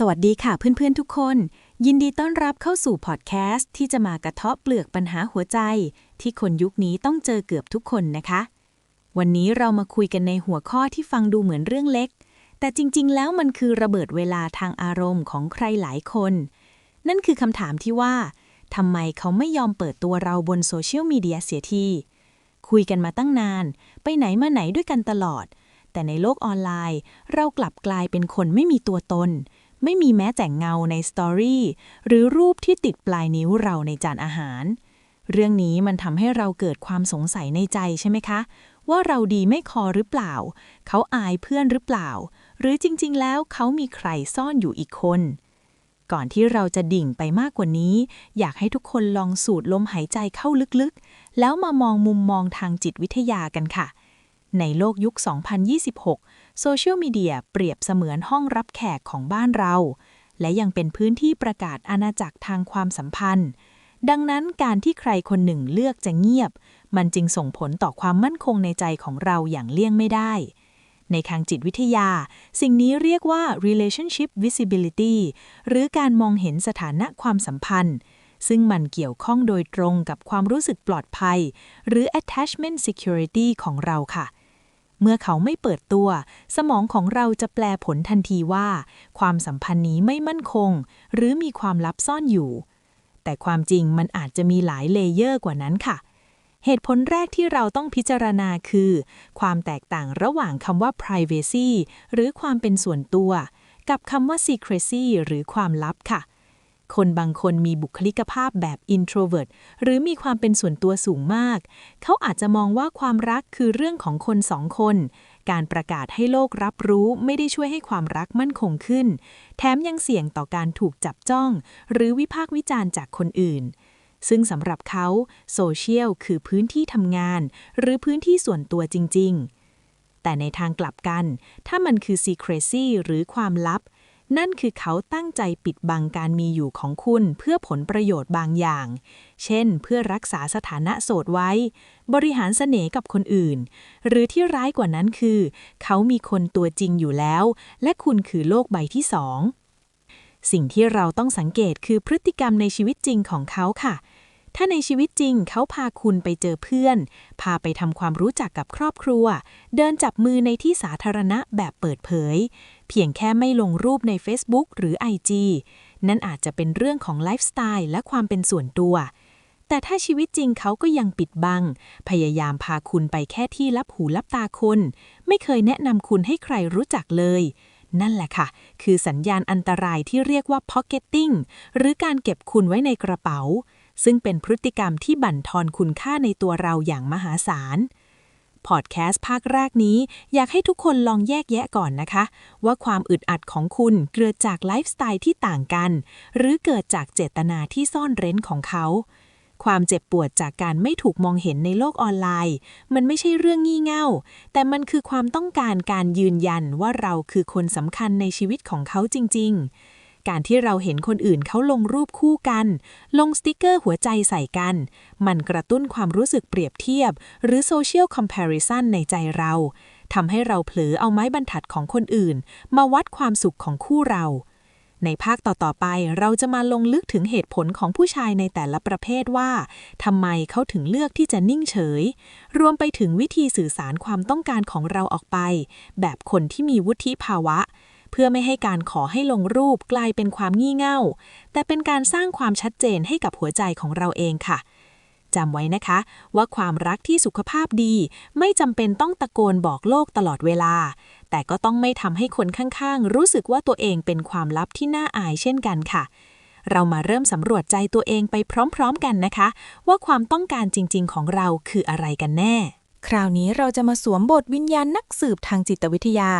สวัสดีค่ะเพื่อนๆทุกคน ยินดีต้อนรับเข้าสู่พอดแคสต์ที่จะมากระเทาะเปลือกปัญหาหัวใจ ที่คนยุคนี้ต้องเจอเกือบทุกคนนะคะ วันนี้เรามาคุยกันในหัวข้อที่ฟังดูเหมือนเรื่องเล็ก แต่จริงๆ แล้วมันคือระเบิดเวลาทางอารมณ์ของใครหลายคน นั่นคือคำถามที่ว่าทำไมเขาไม่ยอมเปิดตัวเราบนโซเชียลมีเดียเสียทีคุยกันมาตั้งนาน ไปไหนมาไหนด้วยกันตลอด แต่ในโลกออนไลน์ เรากลับกลายเป็นคนไม่มีตัวตน ไม่มีแม้แต่เงาในสตอรี่หรือรูปที่ติดปลายนิ้วเราในจานอาหาร เรื่องนี้มันทำให้เราเกิดความสงสัยในใจใช่ไหมคะ ว่าเราดีไม่คอหรือเปล่า เขาอายเพื่อนหรือเปล่า หรือจริงๆ แล้วเขามีใครซ่อนอยู่อีกคน ก่อนที่เราจะดิ่งไปมากกว่านี้ อยากให้ทุกคนลองสูดลมหายใจเข้าลึกๆ แล้วมามองมุมมองทางจิตวิทยากันค่ะ ในโลกยุค 2026 โซเชียลมีเดียเปรียบเสมือนห้องรับแขกของบ้านเรา และยังเป็นพื้นที่ประกาศอาณาจักรทางความสัมพันธ์ ดังนั้นการที่ใครคนหนึ่งเลือกจะเงียบ มันจึงส่งผลต่อความมั่นคงในใจของเราอย่างเลี่ยงไม่ได้ ในทางจิตวิทยา สิ่งนี้เรียกว่า relationship visibility หรือการมองเห็นสถานะความสัมพันธ์ ซึ่งมันเกี่ยวข้องโดยตรงกับความรู้สึกปลอดภัย หรือ attachment security ของเราค่ะ เมื่อเขาไม่เปิดตัว สมองของเราจะแปลผลทันทีว่า ความสัมพันธ์นี้ไม่มั่นคง หรือมีความลับซ่อนอยู่ แต่ความจริงมันอาจจะมีหลายเลเยอร์กว่านั้นค่ะ เหตุผลแรกที่เราต้องพิจารณาคือ ความแตกต่างระหว่างคำว่า privacy หรือความเป็นส่วนตัว กับคำว่า secrecy หรือความลับค่ะ คนบางคนมีบุคลิกภาพแบบ introvert หรือมีความเป็นส่วนตัวสูงมาก เขาอาจจะมองว่าความรักคือเรื่องของคนสองคน การประกาศให้โลกรับรู้ไม่ได้ช่วยให้ความรักมั่นคงขึ้น แถมยังเสี่ยงต่อการถูกจับจ้อง หรือวิพากษ์วิจารณ์จากคนอื่น ซึ่งสำหรับเขาโซเชียลคือพื้นที่ทำงาน หรือพื้นที่ส่วนตัวจริง ๆ แต่ในทางกลับกัน ถ้ามันคือ secrecy หรือความลับ นั่นคือเขาตั้งใจปิดบังการมีอยู่ของคุณเพื่อผลประโยชน์บางอย่าง เช่น เพื่อรักษาสถานะโสดไว้ บริหารเสน่ห์กับคนอื่น หรือที่ร้ายกว่านั้นคือ เขามีคนตัวจริงอยู่แล้ว และคุณคือโลกใบที่สอง สิ่งที่เราต้องสังเกตคือพฤติกรรมในชีวิตจริงของเขาค่ะ ถ้าในชีวิตจริงเขาพาคุณไปเจอเพื่อน พาไปทำความรู้จักกับครอบครัว เดินจับมือในที่สาธารณะแบบเปิดเผย เพียงแค่ไม่ลงรูปใน Facebook หรือ IG นั่นอาจจะเป็นเรื่องของไลฟ์สไตล์และความเป็นส่วนตัว แต่ถ้าชีวิตจริงเขาก็ยังปิดบัง พยายามพาคุณไปแค่ที่ลับหูลับตาคน ไม่เคยแนะนำคุณให้ใครรู้จักเลยนั่นแหละค่ะ คือสัญญาณอันตรายที่เรียกว่า pocketing หรือการเก็บคุณไว้ในกระเป๋า ซึ่งเป็นพฤติกรรมที่บั่นทอนคุณค่าในตัวเราอย่างมหาศาลพอดแคสต์ภาคแรกนี้ อยากให้ทุกคนลองแยกแยะก่อนนะคะ ว่าความอึดอัดของคุณเกิดจากไลฟ์สไตล์ที่ต่างกัน หรือเกิดจากเจตนาที่ซ่อนเร้นของเขา ความเจ็บปวดจากการไม่ถูกมองเห็นในโลกออนไลน์ มันไม่ใช่เรื่องงี่เง่า แต่มันคือความต้องการการยืนยันว่าเราคือคนสำคัญในชีวิตของเขาจริง ๆ การที่เราเห็นคนอื่นเขาลงรูปคู่กัน ลงสติกเกอร์หัวใจใส่กัน มันกระตุ้นความรู้สึกเปรียบเทียบ หรือ social comparison ในใจเราทำให้เราเผลอเอาไม้บรรทัดของคนอื่น มาวัดความสุขของคู่เรา ในภาคต่อๆไปเราจะมาลงลึกถึงเหตุผลของผู้ชายในแต่ละประเภทว่าทำไมเขาถึงเลือกที่จะนิ่งเฉย รวมไปถึงวิธีสื่อสารความต้องการของเราออกไป แบบคนที่มีวุฒิภาวะ เพื่อไม่ให้การขอให้ลงรูปกลายเป็นความงี่เง่า แต่เป็นการสร้างความชัดเจนให้กับหัวใจของเราเองค่ะจำไว้นะคะ ว่าความรักที่สุขภาพดี ไม่จำเป็นต้องตะโกนบอกโลกตลอดเวลา แต่ก็ต้องไม่ทำให้คนข้างๆ รู้สึกว่าตัวเองเป็นความลับที่น่าอายเช่นกันค่ะ เรามาเริ่มสำรวจใจตัวเองไปพร้อมๆกันนะคะ ว่าความต้องการจริงๆ ของเราคืออะไรกันแน่ คราวนี้เราจะมาสวมบทวิญญาณนักสืบทางจิตวิทยา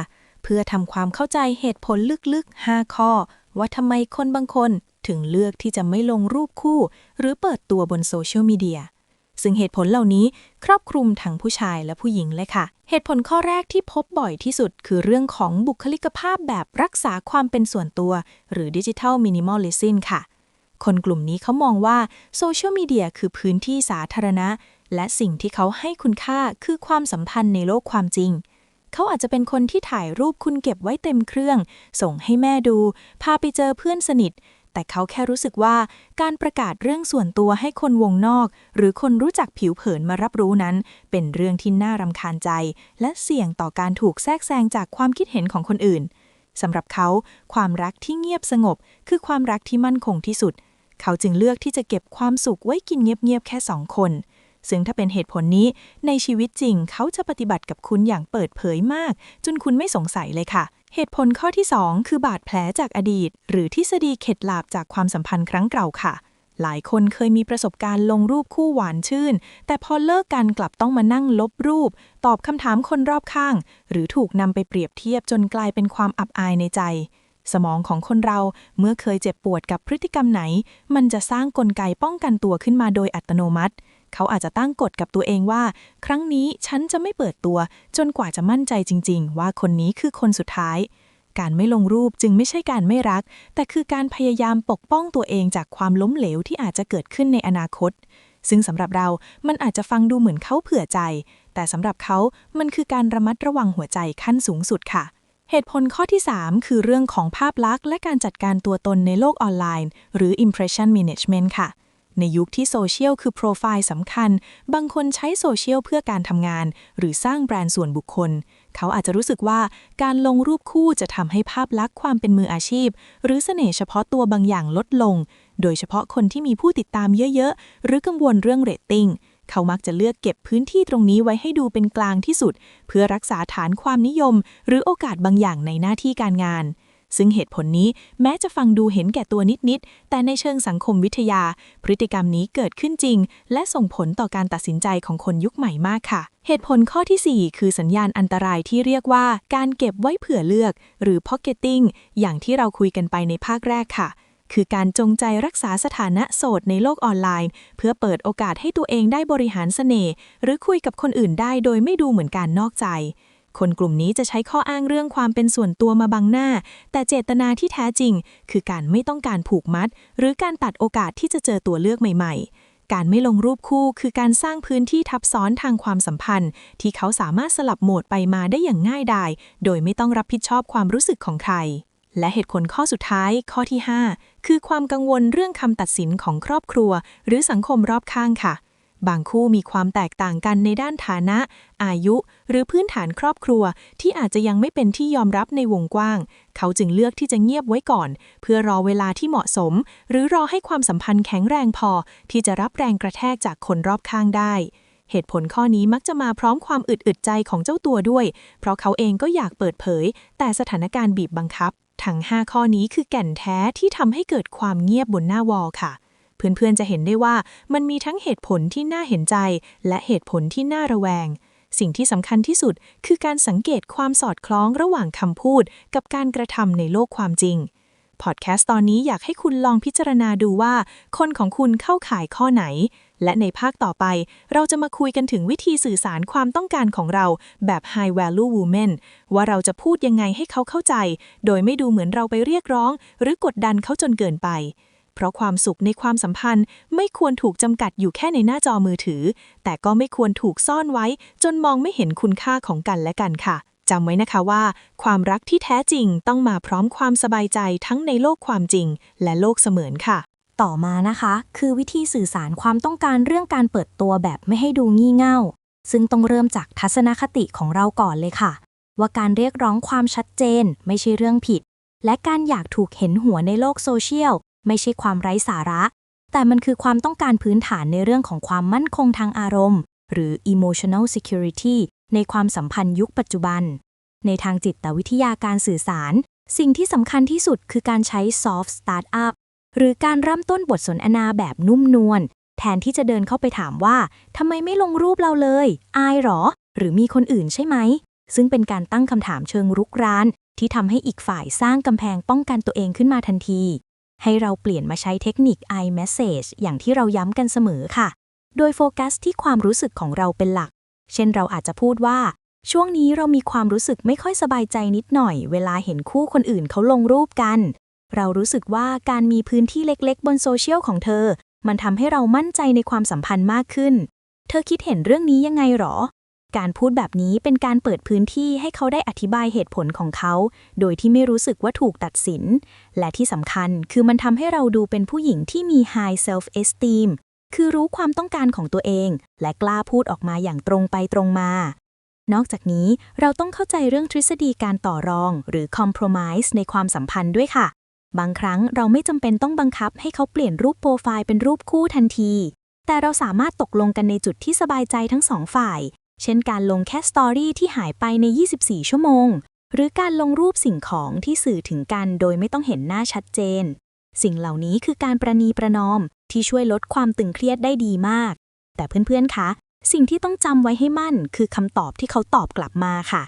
เพื่อทำความเข้าใจเหตุผลลึกๆ 5 ข้อ ว่าทำไมคนบางคนถึงเลือกที่จะไม่ลงรูปคู่ หรือเปิดตัวบนโซเชียลมีเดียซึ่งเหตุผลเหล่านี้ครอบคลุมทั้งผู้ชายและผู้หญิงเลยค่ะ เหตุผลข้อแรกที่พบบ่อยที่สุด คือเรื่องของบุคลิกภาพแบบรักษาความเป็นส่วนตัว หรือดิจิทัลมินิมอลลิซินค่ะ คนกลุ่มนี้เขามองว่าโซเชียลมีเดียคือพื้นที่สาธารณะ และสิ่งที่เขาให้คุณค่าคือความสัมพันธ์ในโลกความจริง เขาอาจจะเป็นคนที่ถ่ายรูปคุณเก็บไว้เต็มเครื่อง ส่งให้แม่ดู พาไปเจอเพื่อนสนิท แต่เขาแค่รู้สึกว่าการประกาศเรื่องส่วนตัวให้คนวงนอก หรือคนรู้จักผิวเผินมารับรู้นั้น เป็นเรื่องที่น่ารำคาญใจ และเสี่ยงต่อการถูกแทรกแซงจากความคิดเห็นของคนอื่นสำหรับเขา ความรักที่เงียบสงบ คือความรักที่มั่นคงที่สุด เขาจึงเลือกที่จะเก็บความสุขไว้กินเงียบๆแค่สองคน ซึ่งถ้าเป็นเหตุผลนี้ในชีวิตจริงเขาจะปฏิบัติกับคุณอย่างเปิดเผยมาก จนคุณไม่สงสัยเลยค่ะ เหตุผลข้อที่ 2 คือบาดแผลจากอดีต หรือทฤษฎีเข็ดหลาบจากความสัมพันธ์ครั้งเก่าค่ะ หลายคนเคยมีประสบการณ์ลงรูปคู่หวานชื่น แต่พอเลิกกันกลับต้องมานั่งลบรูป ตอบคำถามคนรอบข้าง หรือถูกนำไปเปรียบเทียบจนกลายเป็นความอับอายในใจสมองของคนเราเมื่อเคยเจ็บปวดกับพฤติกรรมไหน มันจะสร้างกลไกป้องกันตัวขึ้นมาโดยอัตโนมัติ เขาอาจจะตั้งกฎกับตัวเองว่า ครั้งนี้ฉันจะไม่เปิดตัว จนกว่าจะมั่นใจจริง ๆ ว่าคนนี้คือคนสุดท้าย การไม่ลงรูปจึงไม่ใช่การไม่รัก แต่คือการพยายามปกป้องตัวเองจากความล้มเหลวที่อาจจะเกิดขึ้นในอนาคต ซึ่งสำหรับเรา มันอาจจะฟังดูเหมือนเขาเผื่อใจ แต่สำหรับเขา มันคือการระมัดระวังหัวใจขั้นสูงสุดค่ะเหตุผลข้อที่ 3 คือเรื่องของภาพลักษณ์และการจัดการตัวตนในโลกออนไลน์ หรือ impression management ค่ะ ในยุคที่โซเชียลคือโปรไฟล์สำคัญ บางคนใช้โซเชียลเพื่อการทำงาน หรือสร้างแบรนด์ส่วนบุคคล เขาอาจจะรู้สึกว่าการลงรูปคู่จะทำให้ภาพลักษณ์ความเป็นมืออาชีพ หรือเสน่ห์เฉพาะตัวบางอย่างลดลง โดยเฉพาะคนที่มีผู้ติดตามเยอะๆ หรือกังวลเรื่องเรตติ้งเขามักจะเลือกเก็บพื้นที่ตรงนี้ไว้ให้ดูเป็นกลางที่สุด เพื่อรักษาฐานความนิยม หรือโอกาสบางอย่างในหน้าที่การงาน ซึ่งเหตุผลนี้แม้จะฟังดูเห็นแก่ตัวนิด ๆ แต่ในเชิงสังคมวิทยา พฤติกรรมนี้เกิดขึ้นจริง และส่งผลต่อการตัดสินใจของคนยุคใหม่มากค่ะ เหตุผลข้อที่ 4 คือสัญญาณอันตรายที่เรียกว่าการเก็บไว้เผื่อเลือก หรือ pocketing อย่างที่เราคุยกันไปในภาคแรกค่ะคือการจงใจรักษาสถานะโสดในโลกออนไลน์ เพื่อเปิดโอกาสให้ตัวเองได้บริหารเสน่ห์หรือคุยกับคนอื่นได้โดยไม่ดูเหมือนการนอกใจ คนกลุ่มนี้จะใช้ข้ออ้างเรื่องความเป็นส่วนตัวมาบังหน้า แต่เจตนาที่แท้จริง คือการไม่ต้องการผูกมัด หรือการตัดโอกาสที่จะเจอตัวเลือกใหม่ ๆการไม่ลงรูปคู่คือการสร้างพื้นที่ทับซ้อนทางความสัมพันธ์ ที่เขาสามารถสลับโหมดไปมาได้อย่างง่ายดาย โดยไม่ต้องรับผิดชอบความรู้สึกของใคร และเหตุผลข้อสุดท้ายข้อที่ 5 คือความกังวลเรื่องคำตัดสินของครอบครัว หรือสังคมรอบข้างค่ะ บางคู่มีความแตกต่างกันในด้านฐานะ อายุ หรือพื้นฐานครอบครัว ที่อาจจะยังไม่เป็นที่ยอมรับในวงกว้าง เขาจึงเลือกที่จะเงียบไว้ก่อน เพื่อรอเวลาที่เหมาะสม หรือรอให้ความสัมพันธ์แข็งแรงพอ ที่จะรับแรงกระแทกจากคนรอบข้างได้เหตุผลข้อนี้มักจะมาพร้อมความอึดอึดใจของเจ้าตัวด้วย เพราะเขาเองก็อยากเปิดเผย แต่สถานการณ์บีบบังคับ ทั้ง 5 ข้อนี้คือแก่นแท้ที่ทำให้เกิดความเงียบบนหน้าวอลค่ะ เพื่อนๆจะเห็นได้ว่ามันมีทั้งเหตุผลที่น่าเห็นใจ และเหตุผลที่น่าระแวง สิ่งที่สำคัญที่สุดคือการสังเกตความสอดคล้องระหว่างคำพูด กับการกระทำในโลกความจริงพอดแคสต์ตอนนี้อยากให้คุณลองพิจารณาดูว่า คนของคุณเข้าข่ายข้อไหน และในภาคต่อไป เราจะมาคุยกันถึงวิธีสื่อสารความต้องการของเราแบบ High Value Woman ว่าเราจะพูดยังไงให้เขาเข้าใจ โดยไม่ดูเหมือนเราไปเรียกร้อง หรือกดดันเขาจนเกินไป เพราะความสุขในความสัมพันธ์ ไม่ควรถูกจำกัดอยู่แค่ในหน้าจอมือถือ แต่ก็ไม่ควรถูกซ่อนไว้ จนมองไม่เห็นคุณค่าของกันและกันค่ะจำไว้นะคะว่า ความรักที่แท้จริงต้องมาพร้อมความสบายใจทั้งในโลกความจริง และโลกเสมือนค่ะ ต่อมานะคะ คือวิธีสื่อสารความต้องการเรื่องการเปิดตัวแบบไม่ให้ดูงี่เง่า ซึ่งต้องเริ่มจากทัศนคติของเราก่อนเลยค่ะ ว่าการเรียกร้องความชัดเจนไม่ใช่เรื่องผิด และการอยากถูกเห็นหัวในโลกโซเชียล ไม่ใช่ความไร้สาระ แต่มันคือความต้องการพื้นฐานในเรื่องของความมั่นคงทางอารมณ์ หรือ emotional security ในความสัมพันธ์ยุคปัจจุบัน ในทางจิตวิทยาการสื่อสาร สิ่งที่สำคัญที่สุดคือการใช้ soft startup หรือการเริ่มต้นบทสนทนาแบบนุ่มนวลแทนที่จะเดินเข้าไปถามว่าทำไมไม่ลงรูปเราเลย อายหรอ หรือมีคนอื่นใช่ไหม ซึ่งเป็นการตั้งคำถามเชิงรุกราน ที่ทำให้อีกฝ่ายสร้างกำแพงป้องกันตัวเองขึ้นมาทันที ให้เราเปลี่ยนมาใช้เทคนิค i message อย่างที่เราย้ำกันเสมอค่ะ โดยโฟกัสที่ความรู้สึกของเราเป็นหลัก เช่นเราอาจจะพูดว่า ช่วงนี้เรามีความรู้สึกไม่ค่อยสบายใจนิดหน่อย เวลาเห็นคู่คนอื่นเขาลงรูปกัน เรารู้สึกว่าการมีพื้นที่เล็กๆ บนโซเชียลของเธอ มันทำให้เรามั่นใจในความสัมพันธ์มากขึ้น เธอคิดเห็นเรื่องนี้ยังไงหรอ การพูดแบบนี้เป็นการเปิดพื้นที่ให้เขาได้อธิบายเหตุผลของเขา โดยที่ไม่รู้สึกว่าถูกตัดสิน และที่สำคัญคือมันทำให้เราดูเป็นผู้หญิงที่มี high self esteem คือรู้ความต้องการของตัวเอง และกล้าพูดออกมาอย่างตรงไปตรงมา นอกจากนี้เราต้องเข้าใจเรื่องทฤษฎีการต่อรอง หรือ compromise ในความสัมพันธ์ด้วยค่ะ บางครั้งเราไม่จำเป็นต้องบังคับให้เขาเปลี่ยนรูปโปรไฟล์เป็นรูปคู่ทันที แต่เราสามารถตกลงกันในจุดที่สบายใจทั้งสองฝ่าย เช่นการลงแค่สตอรี่ที่หายไปใน 24 ชั่วโมง หรือการลงรูปสิ่งของที่สื่อถึงกันโดยไม่ต้องเห็นหน้าชัดเจน สิ่งเหล่านี้คือการประนีประนอมที่ช่วยลดความตึงเครียดได้ดีมาก แต่เพื่อนๆ คะ สิ่งที่ต้องจำไว้ให้มั่น คือคำตอบที่เขาตอบกลับมาค่ะ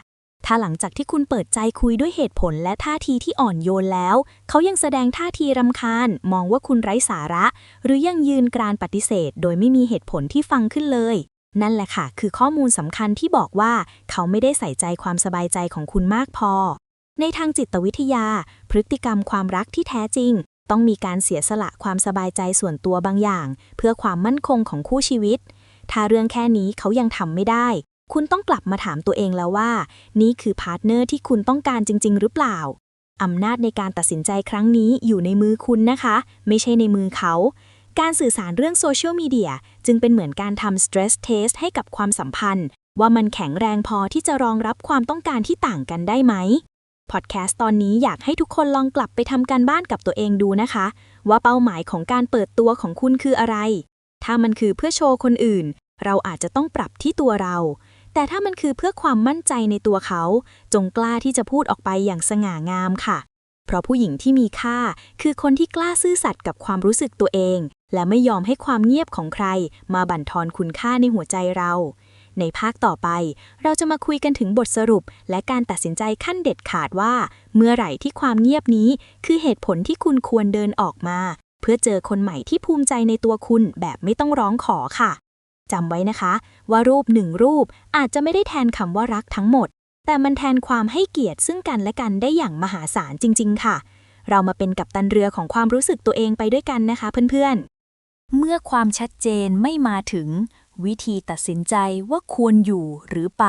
ถ้าหลังจากที่คุณเปิดใจคุยด้วยเหตุผลและท่าทีที่อ่อนโยนแล้ว เขายังแสดงท่าทีรำคาญ มองว่าคุณไร้สาระ หรือยังยืนกรานปฏิเสธ โดยไม่มีเหตุผลที่ฟังขึ้นเลย นั่นแหละค่ะ คือข้อมูลสำคัญที่บอกว่า เขาไม่ได้ใส่ใจความสบายใจของคุณมากพอ ในทางจิตวิทยา พฤติกรรมความรักที่แท้จริง ต้องมีการเสียสละความสบายใจส่วนตัวบางอย่าง เพื่อความมั่นคงของคู่ชีวิต ถ้าเรื่องแค่นี้เขายังทำไม่ได้ คุณต้องกลับมาถามตัวเองแล้วว่า นี่คือพาร์ทเนอร์ที่คุณต้องการจริง ๆ หรือเปล่าอำนาจในการตัดสินใจครั้งนี้อยู่ในมือคุณนะคะ ไม่ใช่ในมือเขา การสื่อสารเรื่องโซเชียลมีเดียจึงเป็นเหมือนการทำ stress test ให้กับความสัมพันธ์ ว่ามันแข็งแรงพอที่จะรองรับความต้องการที่ต่างกันได้ไหมพอดแคสต์ตอนนี้อยากให้ทุกคนลองกลับไปทำการบ้านกับตัวเองดูนะคะ ว่าเป้าหมายของการเปิดตัวของคุณคืออะไร ถ้ามันคือเพื่อโชว์คนอื่น เราอาจจะต้องปรับที่ตัวเรา แต่ถ้ามันคือเพื่อความมั่นใจในตัวเขา จงกล้าที่จะพูดออกไปอย่างสง่างามค่ะ เพราะผู้หญิงที่มีค่าคือคนที่กล้าซื่อสัตย์กับความรู้สึกตัวเอง และไม่ยอมให้ความเงียบของใคร มาบั่นทอนคุณค่าในหัวใจเรา ในภาคต่อไป เราจะมาคุยกันถึงบทสรุป และการตัดสินใจขั้นเด็ดขาดว่า เมื่อไหร่ที่ความเงียบนี้ คือเหตุผลที่คุณควรเดินออกมา เพื่อเจอคนใหม่ที่ภูมิใจในตัวคุณแบบไม่ต้องร้องขอค่ะจำไว้นะคะ ว่ารูปหนึ่งรูปอาจจะไม่ได้แทนคำว่ารักทั้งหมด แต่มันแทนความให้เกียรติซึ่งกันและกันได้อย่างมหาศาลจริง ๆ ค่ะ เรามาเป็นกัปตันเรือของความรู้สึกตัวเองไปด้วยกันนะคะเพื่อนๆ เมื่อความชัดเจนไม่มาถึง วิธีตัดสินใจว่าควรอยู่หรือไป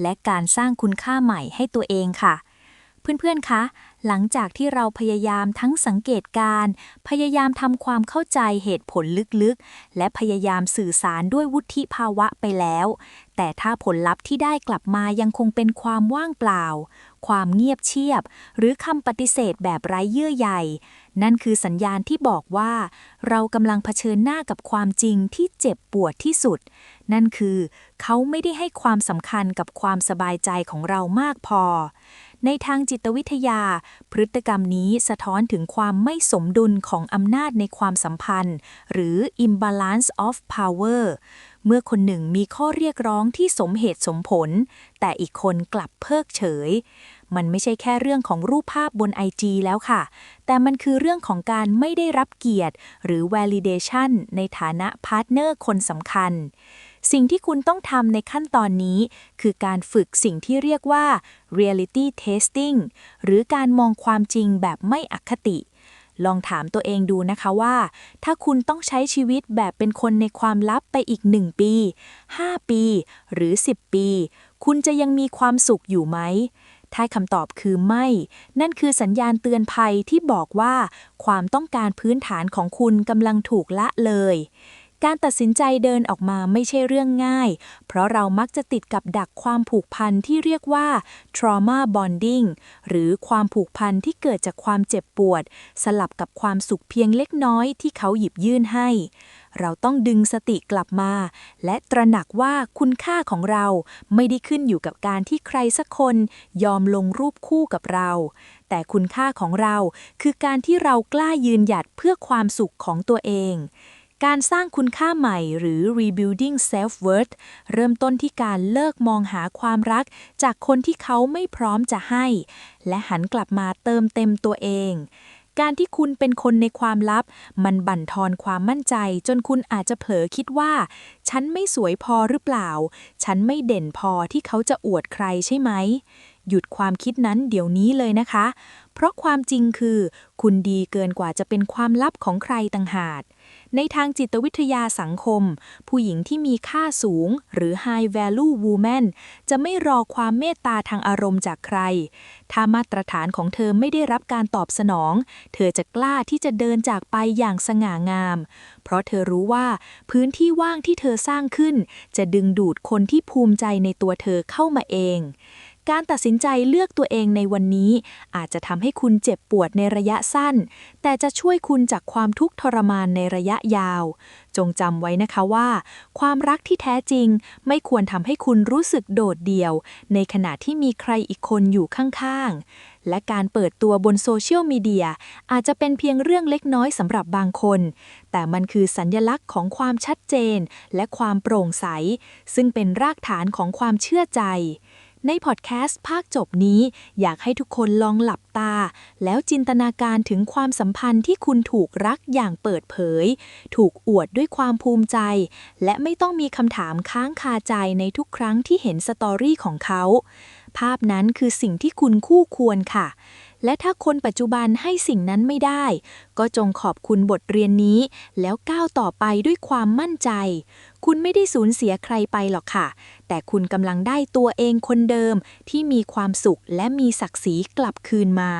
และการสร้างคุณค่าใหม่ให้ตัวเองค่ะ เพื่อนๆ คะ หลังจากที่เราพยายามทั้งสังเกตการ พยายามทำความเข้าใจเหตุผลลึกๆ และพยายามสื่อสารด้วยวุฒิภาวะไปแล้ว แต่ถ้าผลลัพธ์ที่ได้กลับมายังคงเป็นความว่างเปล่า ความเงียบเชียบ หรือคำปฏิเสธแบบไร้เยื่อใยนั่นคือสัญญาณที่บอกว่า เรากำลังเผชิญหน้ากับความจริงที่เจ็บปวดที่สุด นั่นคือ เขาไม่ได้ให้ความสำคัญกับความสบายใจของเรามากพอ ในทางจิตวิทยา พฤติกรรมนี้สะท้อนถึงความไม่สมดุลของอำนาจในความสัมพันธ์ หรือ imbalance of power เมื่อคนหนึ่งมีข้อเรียกร้องที่สมเหตุสมผล แต่อีกคนกลับเพิกเฉย มันไม่ใช่แค่เรื่องของรูปภาพบน IG แล้วค่ะ แต่มันคือเรื่องของการไม่ได้รับเกียรติ หรือ validation ในฐานะพาร์ทเนอร์คนสำคัญ สิ่งที่คุณต้องทำในขั้นตอนนี้ คือการฝึกสิ่งที่เรียกว่า reality testing หรือการมองความจริงแบบไม่อคติ ลองถามตัวเองดูนะคะว่า ถ้าคุณต้องใช้ชีวิตแบบเป็นคนในความลับไปอีก 1 ปี 5 ปี หรือ 10 ปี คุณจะยังมีความสุขอยู่ไหม ถ้าคำตอบคือไม่ นั่นคือสัญญาณเตือนภัยที่บอกว่า ความต้องการพื้นฐานของคุณกำลังถูกละเลย การตัดสินใจเดินออกมาไม่ใช่เรื่องง่าย เพราะเรามักจะติดกับดักความผูกพันที่เรียกว่า trauma bonding หรือความผูกพันที่เกิดจากความเจ็บปวด สลับกับความสุขเพียงเล็กน้อยที่เขาหยิบยื่นให้ เราต้องดึงสติกลับมา และตระหนักว่าคุณค่าของเราไม่ได้ขึ้นอยู่กับการที่ใครสักคนยอมลงรูปคู่กับเรา แต่คุณค่าของเราคือการที่เรากล้ายืนหยัดเพื่อความสุขของตัวเอง การสร้างคุณค่าใหม่หรือ rebuilding self-worth เริ่มต้นที่การเลิกมองหาความรัก จากคนที่เขาไม่พร้อมจะให้ และหันกลับมาเติมเต็มตัวเอง การที่คุณเป็นคนในความลับ มันบั่นทอนความมั่นใจ จนคุณอาจจะเผลอคิดว่า ฉันไม่สวยพอหรือเปล่า ฉันไม่เด่นพอที่เขาจะอวดใครใช่ไหมหยุดความคิดนั้นเดี๋ยวนี้เลยนะคะ เพราะความจริงคือ คุณดีเกินกว่าจะเป็นความลับของใครต่างหาก ในทางจิตวิทยาสังคม ผู้หญิงที่มีค่าสูง หรือ high value woman จะไม่รอความเมตตาทางอารมณ์จากใคร ถ้ามาตรฐานของเธอไม่ได้รับการตอบสนอง เธอจะกล้าที่จะเดินจากไปอย่างสง่างาม เพราะเธอรู้ว่าพื้นที่ว่างที่เธอสร้างขึ้น จะดึงดูดคนที่ภูมิใจในตัวเธอเข้ามาเอง การตัดสินใจเลือกตัวเองในวันนี้ อาจจะทำให้คุณเจ็บปวดในระยะสั้น แต่จะช่วยคุณจากความทุกข์ทรมานในระยะยาว จงจำไว้นะคะว่า ความรักที่แท้จริงไม่ควรทำให้คุณรู้สึกโดดเดี่ยว ในขณะที่มีใครอีกคนอยู่ข้างๆ และการเปิดตัวบนโซเชียลมีเดียอาจจะเป็นเพียงเรื่องเล็กน้อยสำหรับบางคน แต่มันคือสัญญลักษณ์ของความชัดเจน และความโปร่งใส ซึ่งเป็นรากฐานของความเชื่อใจ ในพอดแคสต์ภาคจบนี้ อยากให้ทุกคนลองหลับตา แล้วจินตนาการถึงความสัมพันธ์ที่คุณถูกรักอย่างเปิดเผย ถูกอวดด้วยความภูมิใจ และไม่ต้องมีคำถามค้างคาใจในทุกครั้งที่เห็นสตอรี่ของเขา ภาพนั้นคือสิ่งที่คุณคู่ควรค่ะ และถ้าคนปัจจุบันให้สิ่งนั้นไม่ได้ ก็จงขอบคุณบทเรียนนี้ แล้วก้าวต่อไปด้วยความมั่นใจ คุณไม่ได้สูญเสียใครไปหรอกค่ะ แต่คุณกำลังได้ตัวเองคนเดิมที่มีความสุขและมีศักดิ์ศรีกลับคืนมา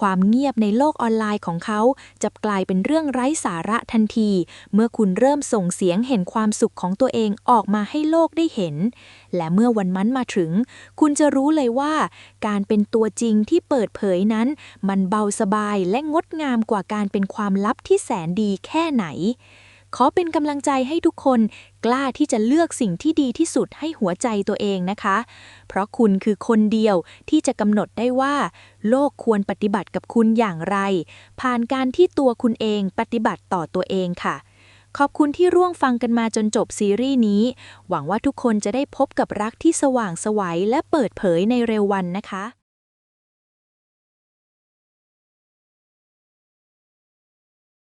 ความเงียบในโลกออนไลน์ของเขา จะกลายเป็นเรื่องไร้สาระทันที เมื่อคุณเริ่มส่งเสียงเห็นความสุขของตัวเองออกมาให้โลกได้เห็น และเมื่อวันมันมาถึง คุณจะรู้เลยว่า การเป็นตัวจริงที่เปิดเผยนั้น มันเบาสบายและงดงามกว่าการเป็นความลับที่แสนดีแค่ไหน ขอเป็นกำลังใจให้ทุกคนกล้าที่จะเลือกสิ่งที่ดีที่สุดให้หัวใจตัวเองนะคะ เพราะคุณคือคนเดียวที่จะกำหนดได้ว่า โลกควรปฏิบัติกับคุณอย่างไร ผ่านการที่ตัวคุณเองปฏิบัติต่อตัวเองค่ะขอบคุณที่ร่วงฟังกันมาจนจบซีรีส์นี้ หวังว่าทุกคนจะได้พบกับรักที่สว่างไสวัยและเปิดเผยในเร็ววันนะคะ